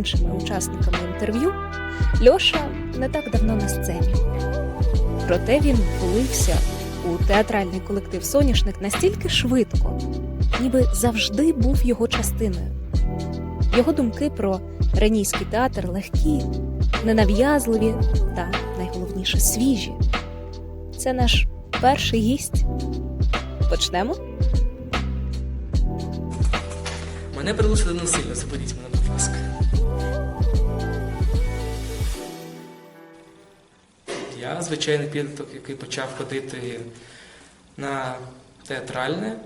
Іншими учасниками інтерв'ю, Льоша не так давно на сцені. Проте він влився у театральний колектив Соняшник настільки швидко, ніби завжди був його частиною. Його думки про ранійський театр легкі, ненав'язливі та найголовніше свіжі. Це наш перший гість. Почнемо? Мене прилучили насилля, заберіть мене, будь ласка. Я звичайний підліток, який почав ходити на театральне.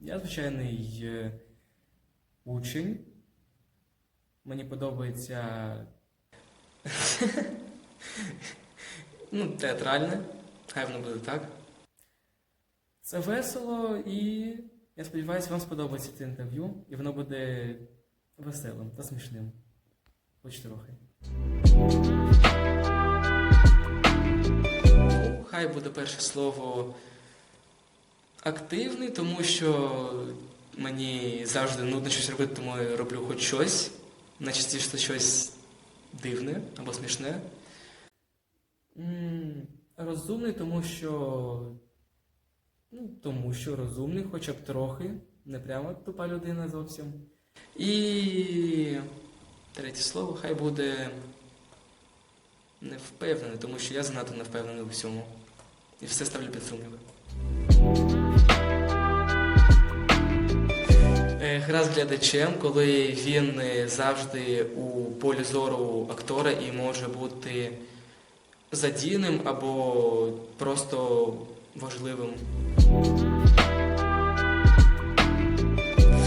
Я звичайний е, учень. Мені подобається ну, театральне, хай воно буде так. Це весело і я сподіваюся, вам сподобається це інтерв'ю, і воно буде веселим та смішним. Хоч трохи. Хай буде перше слово активний, тому що мені завжди нудно щось робити, тому я роблю хоч щось. Найчастіше щось дивне або смішне. Розумний, тому що. Ну, тому що розумний, хоча б трохи, не прямо тупа людина зовсім. І третє слово хай буде невпевнений, тому що я занадто не впевнений у всьому. І все ставлю під сумніви. Е, Гра з глядачем, коли він е, завжди у полі зору актора і може бути задійним або просто важливим.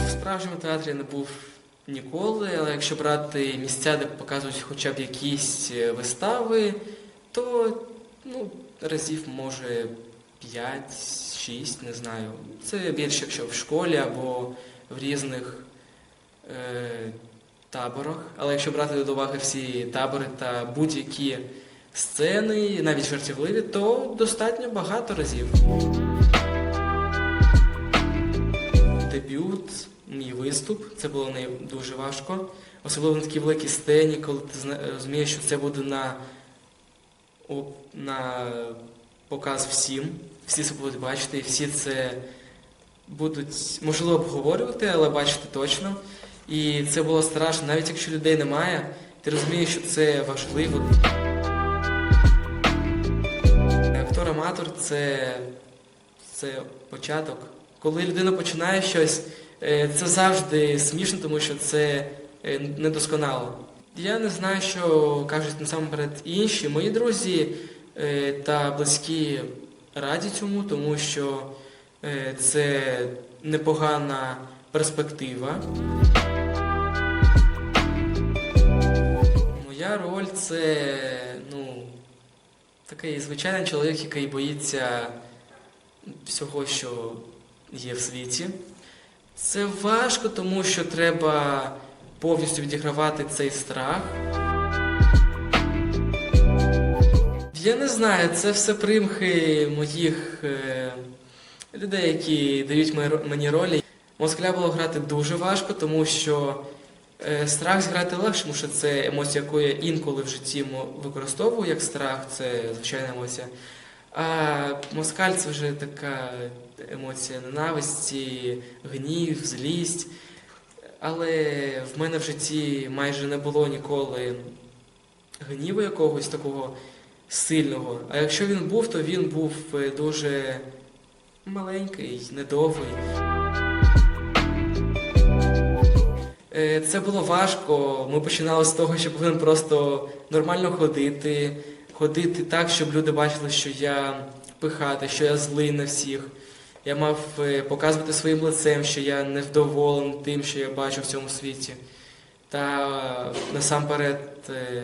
В справжньому театрі не був ніколи, але якщо брати місця, де показують хоча б якісь е, вистави, то ну, разів може 5-6, не знаю. Це більше, якщо в школі або в різних е, таборах. Але якщо брати до уваги всі табори та будь-які сцени, навіть жартівливі, то достатньо багато разів. Дебют, мій виступ, це було не дуже важко. Особливо на такій великій сцені, коли ти розумієш, що це буде на, на показ всім. Всі це будуть бачити, і всі це будуть, можливо, обговорювати, але бачити точно. І це було страшно, навіть якщо людей немає, ти розумієш, що це важливо. Актор-аматор це, це початок. Коли людина починає щось, е, це завжди смішно, тому що це е, недосконало. Я не знаю, що кажуть насамперед інші. Мої друзі е, та близькі раді цьому, тому що е, це непогана перспектива. Моя роль це ну, такий звичайний чоловік, який боїться всього, що є в світі. Це важко, тому що треба повністю відігравати цей страх. Я не знаю, це все примхи моїх е, людей, які дають мені ролі. Москаля було грати дуже важко, тому що е, страх зіграти легше, тому що це емоція, яку я інколи в житті використовую як страх, це звичайна емоція. А москаль це вже така емоція ненависті, гнів, злість. Але в мене в житті майже не було ніколи гніву якогось такого сильного. А якщо він був, то він був е, дуже маленький, недовгий. Е, Це було важко. Ми починали з того, що повинен просто нормально ходити, ходити так, щоб люди бачили, що я пихати, що я злий на всіх. Я мав е, показувати своїм лицем, що я невдоволений тим, що я бачу в цьому світі. Та насамперед е,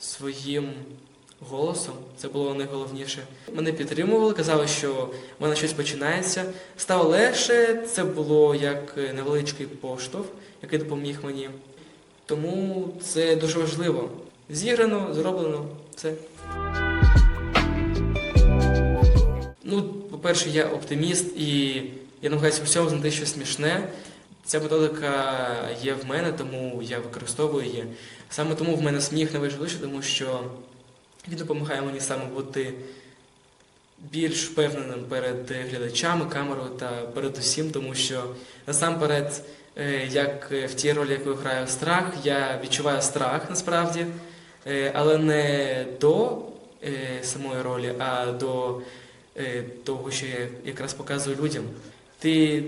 своїм голосом, це було найголовніше. Мене підтримували, казали, що в мене щось починається. Стало легше, це було як е, невеличкий поштовх, який допоміг мені. Тому це дуже важливо. Зіграно, зроблено, все. По-перше, я оптиміст і я намагаюся у всьому знайти щось смішне. Ця методика є в мене, тому я використовую її. Саме тому в мене сміх найважливіше, тому що він допомагає мені саме бути більш впевненим перед глядачами, камерою та перед усім, тому що насамперед, е, як в тій ролі, яку я граю страх, я відчуваю страх насправді, е, але не до е, самої ролі, а до е, того, що я якраз показую людям. Ти,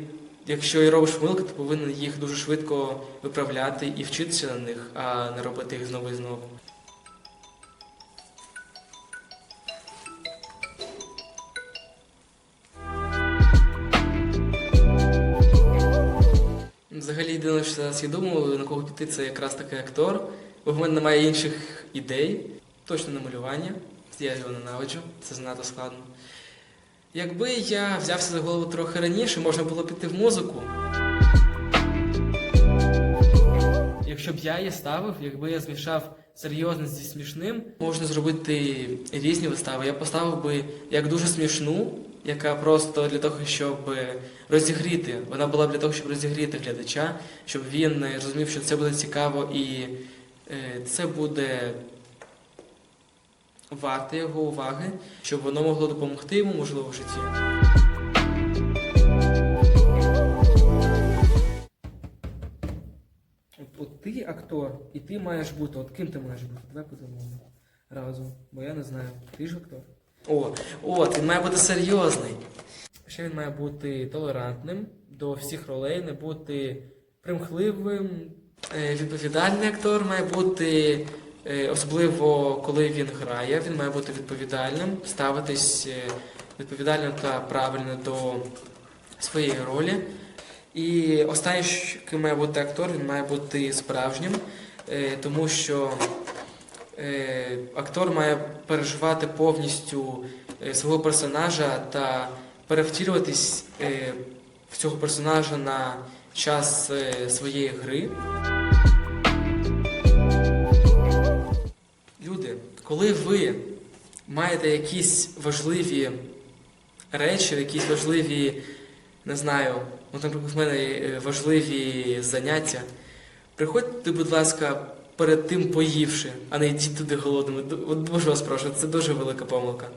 якщо і робиш помилки, ти повинен їх дуже швидко виправляти і вчитися на них, а не робити їх знову і знову. Взагалі єдине, що зараз я думаю, на кого піти, це якраз такий актор, бо в мене немає інших ідей, точно не малювання. Я його ненавиджу, це занадто складно. Якби я взявся за голову трохи раніше, можна було піти в музику. Якщо б я її ставив, якби я змішав серйозне зі смішним, можна зробити різні вистави. Я поставив би як дуже смішну, яка просто для того, щоб розігріти. Вона була б для того, щоб розігріти глядача, щоб він е, розумів, що це буде цікаво і е, це буде варте його уваги, щоб воно могло допомогти йому, можливо, в житті. От, от ти актор, і ти маєш бути. От ким ти маєш бути? Давай подумаємо разом, бо я не знаю. Ти ж актор. О, от, він має бути серйозний. Ще він має бути толерантним до всіх ролей, не бути примхливим. Е, Відповідальний актор має бути, особливо коли він грає, він має бути відповідальним, ставитись е, відповідально та правильно до своєї ролі. І останнє, що має бути актор, він має бути справжнім, е, тому що е, актор має переживати повністю е, свого персонажа та перевтілюватись е, в цього персонажа на час е, своєї гри. Коли ви маєте якісь важливі речі, якісь важливі, не знаю, от, наприклад, в мене е, важливі заняття, приходьте, будь ласка, перед тим поївши, а не йдіть туди голодними. От дуже вас прошу, це дуже велика помилка.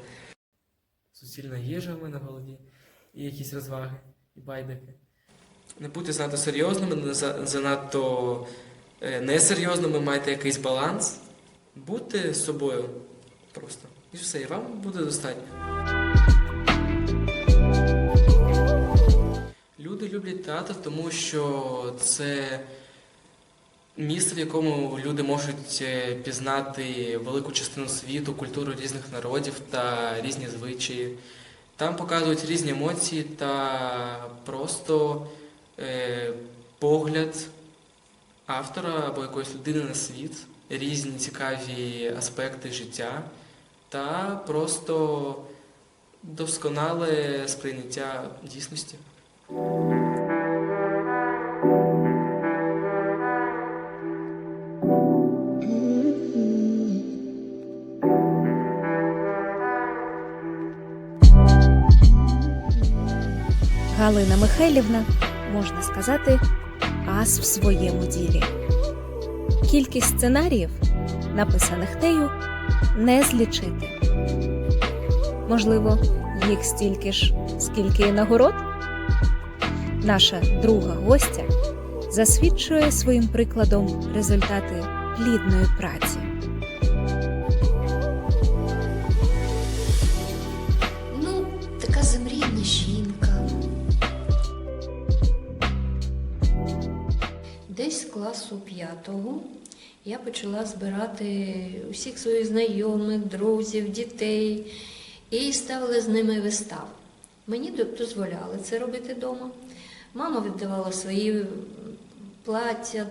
Суцільна їжа в мене в голові, і якісь розваги, і байдики. Не будьте занадто серйозними, не занадто е, несерйозними, майте якийсь баланс. Будьте собою просто. І все, і вам буде достатньо. Люди люблять театр, тому що це місце, в якому люди можуть е, пізнати велику частину світу, культуру різних народів та різні звичаї. Там показують різні емоції та просто е, погляд автора або якоїсь людини на світ, різні цікаві аспекти життя та просто досконале сприйняття дійсності. Галина Михайлівна, можна сказати, ас в своєму ділі. Кількість сценаріїв, написаних нею, не злічити. Можливо, їх стільки ж, скільки і нагород. Наша друга гостя засвідчує своїм прикладом результати плідної праці. Почала збирати усіх своїх знайомих, друзів, дітей і ставила з ними вистави. Мені дозволяли це робити вдома. Мама віддавала свої плаття,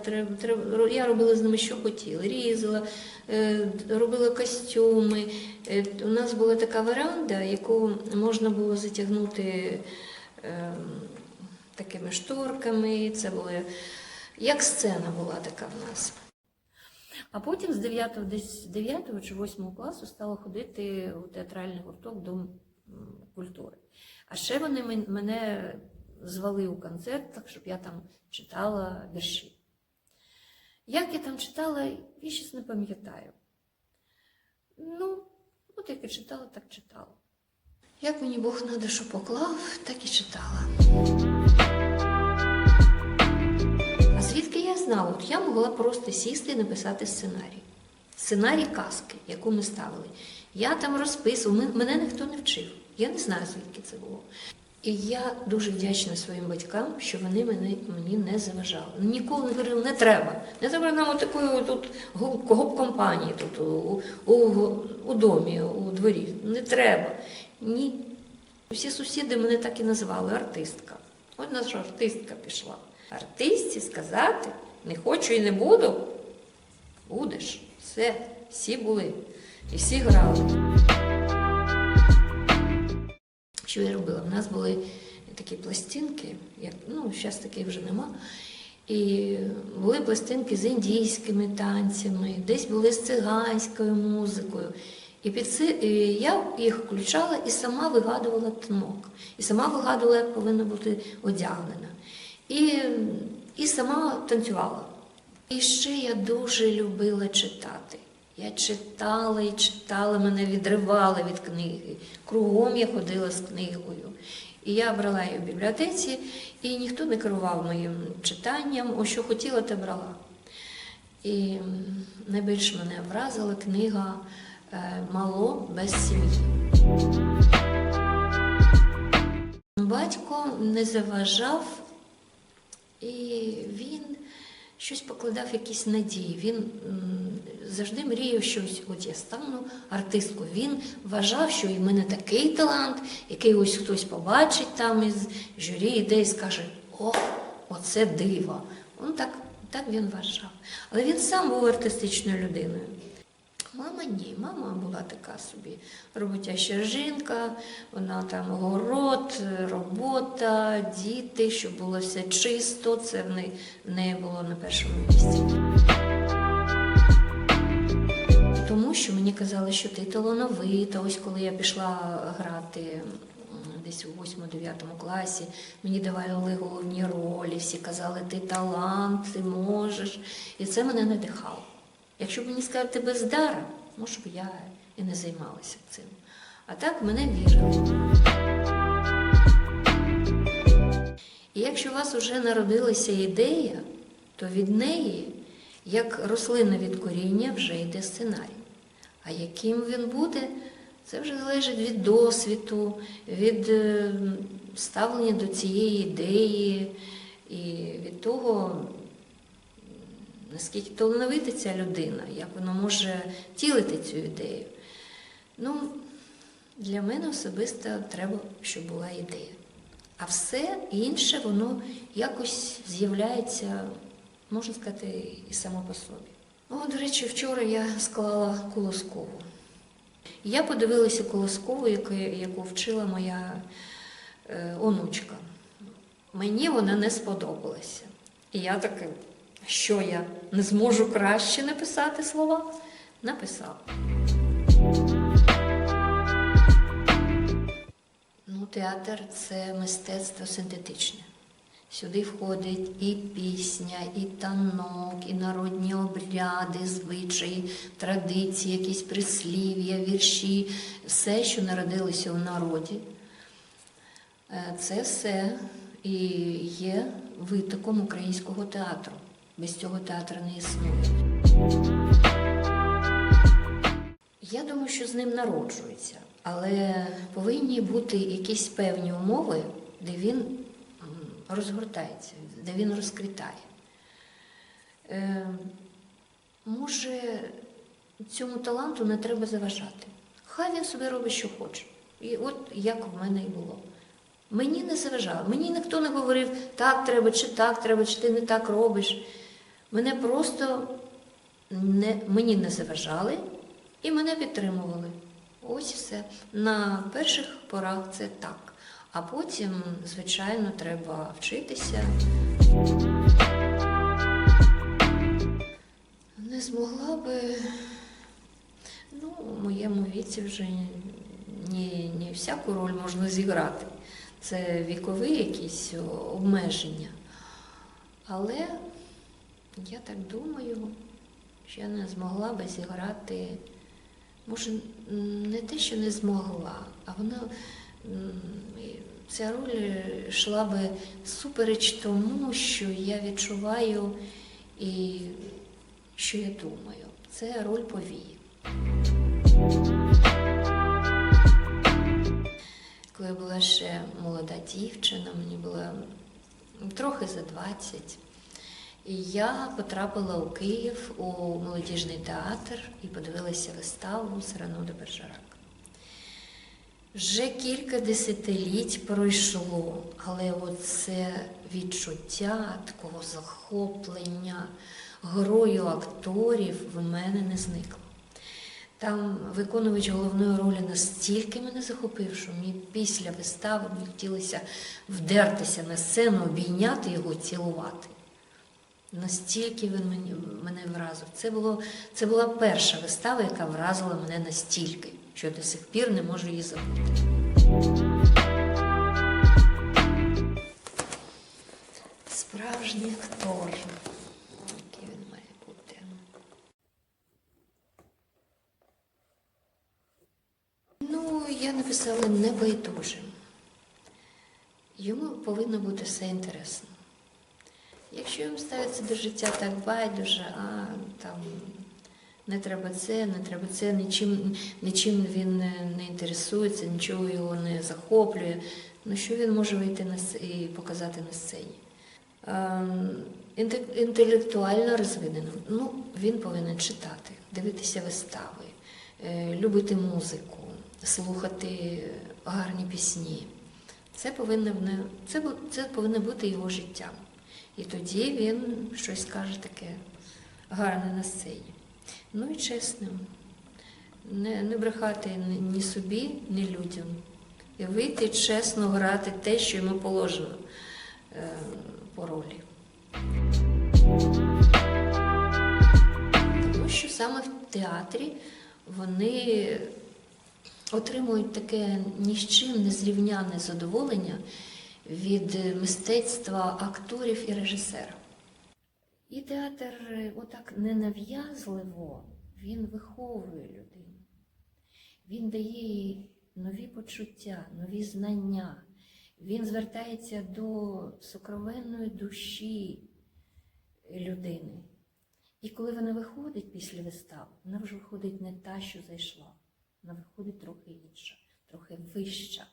я робила з ними, що хотіла, різала, е, робила костюми. Е, У нас була така веранда, яку можна було затягнути е, такими шторками. Це було як сцена була така в нас. А потім з 9, десь 9 чи 8 класу стала ходити у театральний гурток Дом культури. А ще вони мене звали у концерт, так щоб я там читала вірші. Як я там читала, я щось не пам'ятаю. Ну, от як я читала, так читала. Як мені Бог на душу поклав, так і читала. Знала? От я могла просто сісти і написати сценарій. Сценарій казки, яку ми ставили. Я там розписувала, мене ніхто не вчив. Я не знаю, звідки це було. І я дуже вдячна своїм батькам, що вони мене, мені не заважали. Ніколи не говорили, не треба. Не треба нам такої тут гоп-компанії тут у, у, у домі, у дворі. Не треба. Ні. Всі сусіди мене так і називали артистка. От наша артистка пішла. Артистці сказати не хочу і не буду. Будеш. Все, всі були. І всі грали. Що я робила? У нас були такі пластинки, як, ну, зараз таких вже нема. І були пластинки з індійськими танцями, десь були з циганською музикою. І під це і я їх включала і сама вигадувала танок, і сама вигадувала, як повинна бути одягнена. І, і сама танцювала. І ще я дуже любила читати. Я читала і читала, мене відривали від книги. Кругом я ходила з книгою. І я брала її в бібліотеці, і ніхто не керував моїм читанням, о що хотіла, те брала. І найбільше мене вразила книга е, Мало без сім'ї. Батько не заважав, і він щось покладав якісь надії. Він завжди мріяв щось, от я стану артисткою. Він вважав, що в мене такий талант, який ось хтось побачить там із журі, іде і скаже: О, оце диво. Он так, так він вважав. Але він сам був артистичною людиною. Мама ні, мама була така собі роботяща жінка, вона там город, робота, діти, щоб було все чисто, це в неї, було на першому місці. Тому що мені казали, що ти талановита. Ось коли я пішла грати десь у 8-9 класі, мені давали головні ролі, всі казали, ти талант, ти можеш. І це мене надихало. Якщо мені сказали, ти бездара, може б я і не займалася цим. А так мене вірили. І якщо у вас вже народилася ідея, то від неї, як рослина від коріння, вже йде сценарій. А яким він буде, це вже залежить від досвіду, від е, ставлення до цієї ідеї і від того, наскільки талановита ця людина, як вона може втілити цю ідею. Ну, для мене особисто треба, щоб була ідея. А все інше, воно якось з'являється, можна сказати, і само по собі. О, до речі, вчора я склала колоскову. Я подивилася колоскову, яку, вчила моя е, онучка. Мені вона не сподобалася. І я таки, що я не зможу краще написати слова? Написала. Ну, театр це мистецтво синтетичне. Сюди входить і пісня, і танок, і народні обряди, звичаї, традиції, якісь прислів'я, вірші, все, що народилося у народі. Е, Це все і є витоком українського театру. Без цього театру не існує. Я думаю, що з ним народжується, але повинні бути якісь певні умови, де він розгортається, де він розквітає. Е, може, цьому таланту не треба заважати. Хай він собі робить, що хоче. І от як в мене і було. Мені не заважало, мені ніхто не говорив, так треба, чи так треба, чи ти не так робиш. Мене просто не, мені не заважали і мене підтримували. Ось все. На перших порах це так. А потім, звичайно, треба вчитися. Не змогла би, ну, у моєму віці вже не, не всяку роль можна зіграти. це вікові якісь обмеження. Але я так думаю, що я не змогла би зіграти, може, не те, що не змогла, а вона ця роль йшла би супереч тому, що я відчуваю і що я думаю. Це роль повії. Коли я була ще молода дівчина, мені було трохи за 20. Я потрапила у Київ у молодіжний театр і подивилася виставу Сирану де Бержерак. Вже кілька десятиліть пройшло, але оце відчуття такого захоплення грою акторів в мене не зникло. Там виконувач головної ролі настільки мене захопив, що мені після вистави хотілося вдертися на сцену, обійняти його, цілувати. Настільки він мені, мене вразив. Це, було, це була перша вистава, яка вразила мене настільки, що до сих пір не можу її забути. Справжній актор, який він має бути. Ну, я написала небайдужим. Йому повинно бути все інтересно. Якщо йому ставиться до життя так байдуже, а там не треба це, не треба це, нічим, нічим він не, інтересується, нічого його не захоплює, ну що він може вийти на і показати на сцені? Ем, Інтелектуально розвиненим. Ну, він повинен читати, дивитися вистави, е, любити музику, слухати гарні пісні. Це повинно, це, це повинно бути його життям. І тоді він щось скаже таке гарне на сцені. Ну і чесним. Не, не брехати ні- собі, ні людям. І вийти чесно грати те, що йому положено е, по ролі. Тому що саме в театрі вони отримують таке ні з чим не зрівняне задоволення від мистецтва акторів і режисера. І театр е, отак ненав'язливо він виховує людину. Він дає їй нові почуття, нові знання. Він звертається до сокровенної душі людини. І коли вона виходить після вистав, вона вже виходить не та, що зайшла. Вона виходить трохи інша, трохи вища.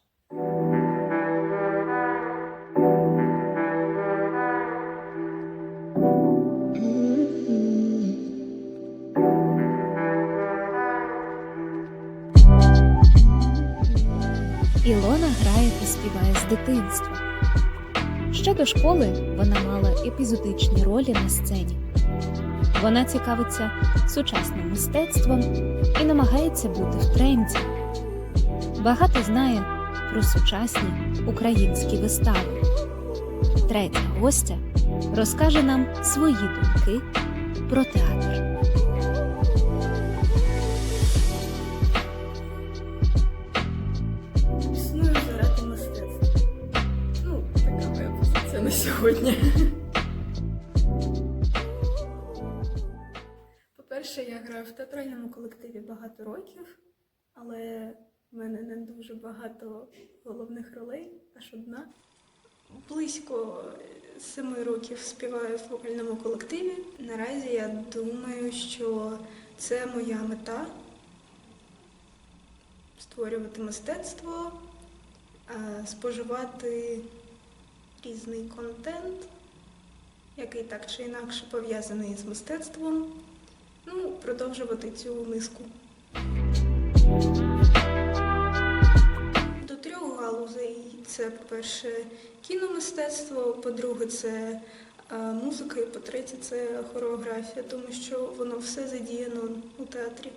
Співає з дитинства. Ще до школи вона мала епізодичні ролі на сцені. Вона цікавиться сучасним мистецтвом і намагається бути в тренді. Багато знає про сучасні українські вистави. Третя гостя розкаже нам свої думки про театр. Сьогодні. По-перше, я граю в театральному колективі багато років, але в мене не дуже багато головних ролей, аж одна. Близько семи років співаю в вокальному колективі. Наразі я думаю, що це моя мета створювати мистецтво, е, споживати різний контент, який так чи інакше пов'язаний з мистецтвом. Ну, продовжувати цю низку. До трьох галузей. Це, по-перше, кіномистецтво, по-друге, це е, музика, і по-третє, це хореографія, тому що воно все задіяно у театрі.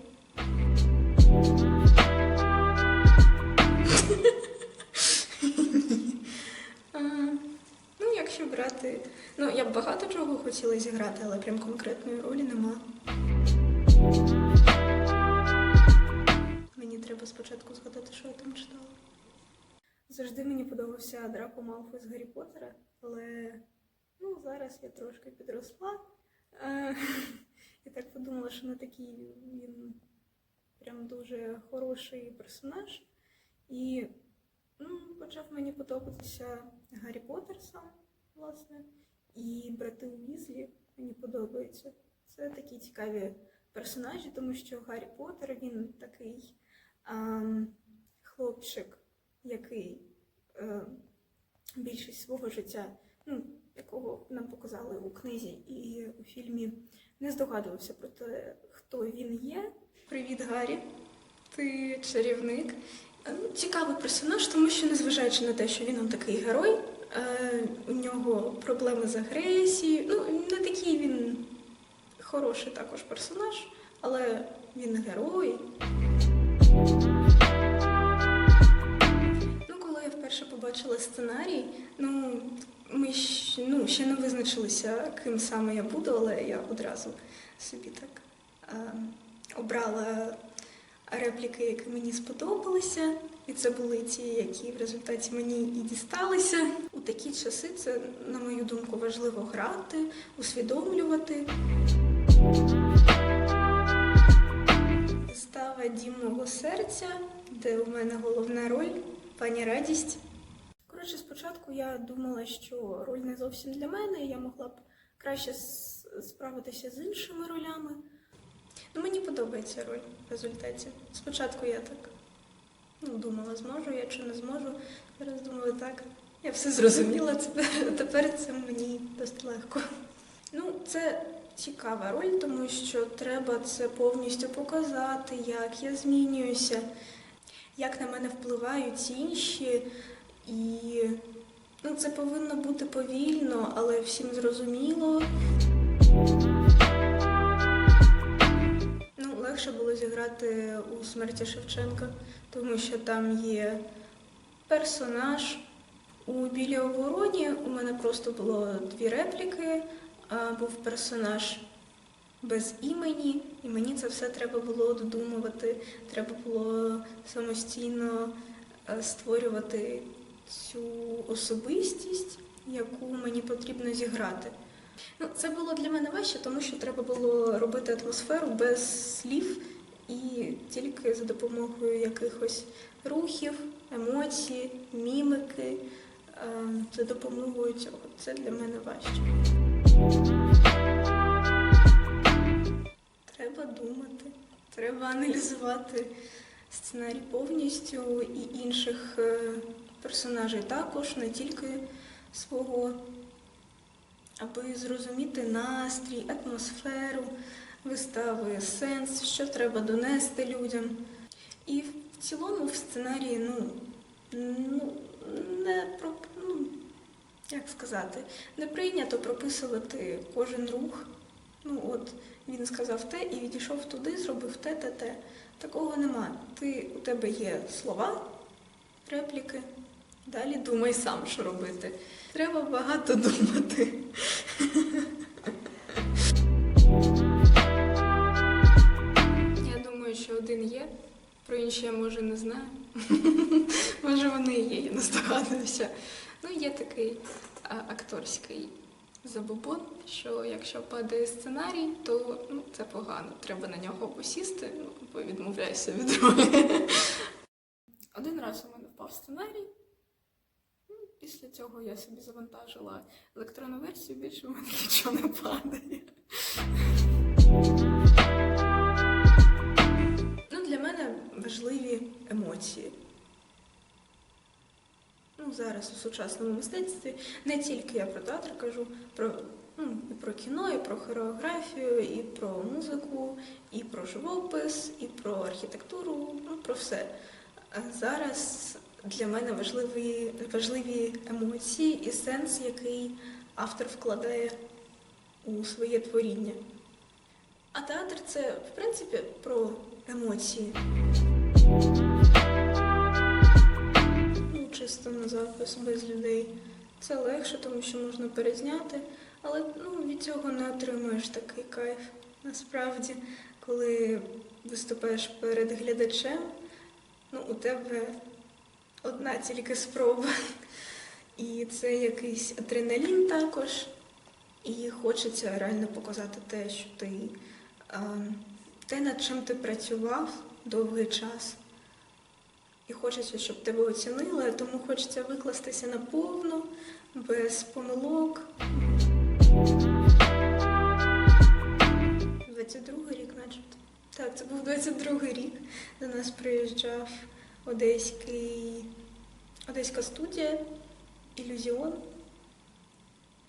Брати. Ну, я б багато чого хотіла зіграти, але прям конкретної ролі нема. Мені треба спочатку згадати, що я там читала. Завжди мені подобався Драко Малфой з Гаррі Поттера, але ну, зараз я трошки підросла. Е, І так подумала, що не такий він прям дуже хороший персонаж. І ну, почав мені подобатися Гаррі Поттер сам, власне, і брати Уізлі мені подобаються. Це такі цікаві персонажі, тому що Гаррі Поттер він такий ам, хлопчик, який е, більшість свого життя, ну, якого нам показали у книзі і у фільмі, не здогадувався про те, хто він є. Привіт, Гаррі. Ти чарівник. Е, ну, Цікавий персонаж, тому що, незважаючи на те, що він такий герой, у нього проблеми з агресією. Ну, не такий він хороший також персонаж, але він герой. Ну, коли я вперше побачила сценарій, ну, ми ну, ще не визначилися, ким саме я буду, але я одразу собі так е, обрала репліки, які мені сподобалися. І це були ті, які в результаті мені і дісталися. У такі часи це, на мою думку, важливо грати, усвідомлювати. Става дім мого серця, де у мене головна роль пані радість. Коротше, спочатку я думала, що роль не зовсім для мене, і я могла б краще справитися з іншими ролями. Ну, мені подобається роль в результаті. Спочатку я так ну, думала, зможу я чи не зможу. Зараз думаю, так. Я все зрозуміла, тепер, це мені досить легко. Ну, це цікава роль, тому що треба це повністю показати, як я змінююся, як на мене впливають інші. І ну, це повинно бути повільно, але всім зрозуміло. Було у смерті Шевченка, тому що там є персонаж. У білій обороні у мене просто було дві репліки, а був персонаж без імені, і мені це все треба було додумувати. Треба було самостійно е, створювати цю особистість, яку мені потрібно зіграти. Ну, це було для мене важче, тому що треба було робити атмосферу без слів і тільки за допомогою якихось рухів, емоцій, мімики, е, за допомогою цього. Це для мене важче. Треба думати, треба аналізувати сценарій повністю і інших е, персонажей також, не тільки свого аби зрозуміти настрій, атмосферу вистави, сенс, що треба донести людям. І в цілому в сценарії, ну, ну не про ну, як сказати, не прийнято прописувати кожен рух. Ну от він сказав те і відійшов туди, зробив те, те, те. Такого нема. Ти, у тебе є слова, репліки. Далі думай сам, що робити. Треба багато думати. про інші я може не знаю. Може вони і є, я не здогадуюся. Ну, є такий акторський забобон, що якщо падає сценарій, то ну, це погано. Треба на нього посісти, ну, бо відмовляюся від ролі. Один раз у мене впав сценарій. Ну, Після цього я собі завантажила електронну версію, більше в мене нічого не падає. Важливі емоції. Ну, зараз у сучасному мистецтві не тільки я про театр кажу, про, ну, і про кіно, і про хореографію, і про музику, і про живопис, і про архітектуру, ну, про все. А зараз для мене важливі, важливі емоції і сенс, який автор вкладає у своє творіння. А театр це, в принципі, про емоції. Ну, чисто запис без людей. Це легше, тому що можна перезняти, але ну, від цього не отримуєш такий кайф. Насправді, коли виступаєш перед глядачем, ну, у тебе одна тільки спроба. І це якийсь адреналін також. І хочеться реально показати те, що ти те, над чим ти працював довгий час. І хочеться, щоб тебе оцінили, тому хочеться викластися наповну, без помилок. 22-й рік, начебто. Так, це був 22-й рік. До нас приїжджав одеський, одеська студія Ілюзіон.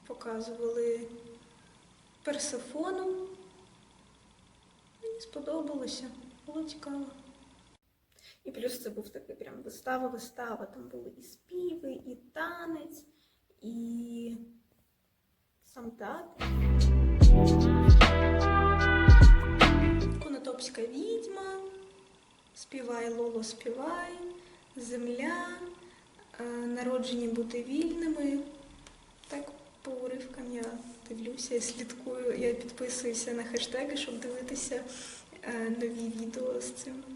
Показували персифону. Мені сподобалося, було цікаво. І плюс це був такий прям вистава-вистава. Там були і співи, і танець, і сам театр. Конотопська відьма, співай, Лоло, співай, земля, е, народжені бути вільними. Так, по уривкам я дивлюся, я слідкую, я підписуюся на хештеги, щоб дивитися е, нові відео з цим.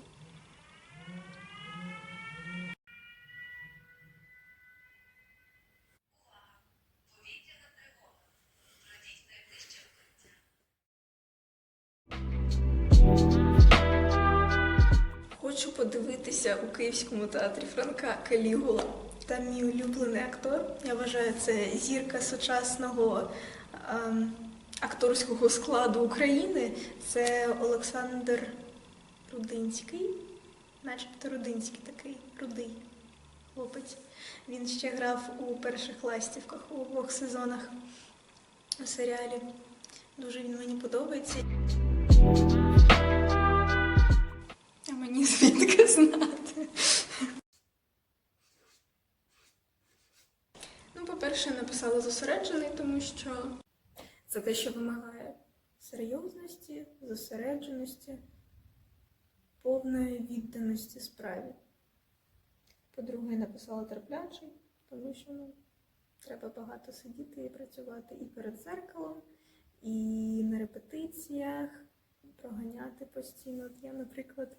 Подивитися у Київському театрі Франка Калігула. Там мій улюблений актор. Я вважаю, це зірка сучасного ем, акторського складу України. Це Олександр Рудинський, начебто Рудинський такий, рудий хлопець. Він ще грав у перших ластівках у двох сезонах у серіалі. Дуже він мені подобається. А мені звідки знати? По-перше, написала зосереджений, тому що це те, що вимагає серйозності, зосередженості, повної відданості справі. По-друге, написала терплячий, тому що ну, треба багато сидіти і працювати і перед зеркалом, і на репетиціях, проганяти постійно. От я, наприклад,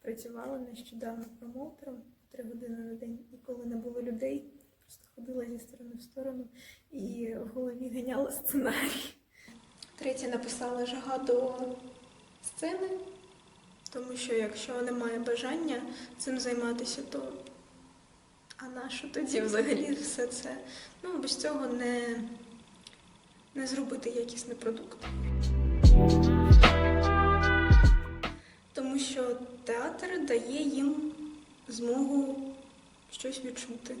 працювала нещодавно промоутером три години на день, і коли не було людей, просто ходила зі сторони в сторону і в голові ганяла сценарій. Третє написала жага до сцени, тому що якщо немає бажання цим займатися, то а на що тоді взагалі все це? Ну, без цього не, не зробити якісний продукт. Тому що театр дає їм змогу щось відчути.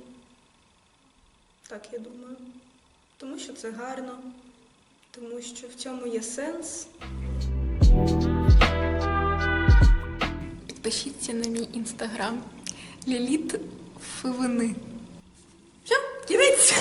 Так я думаю. Тому що це гарно, тому що в цьому є сенс. Підпишіться на мій інстаграм Ліліт Фивини. Все, кінець!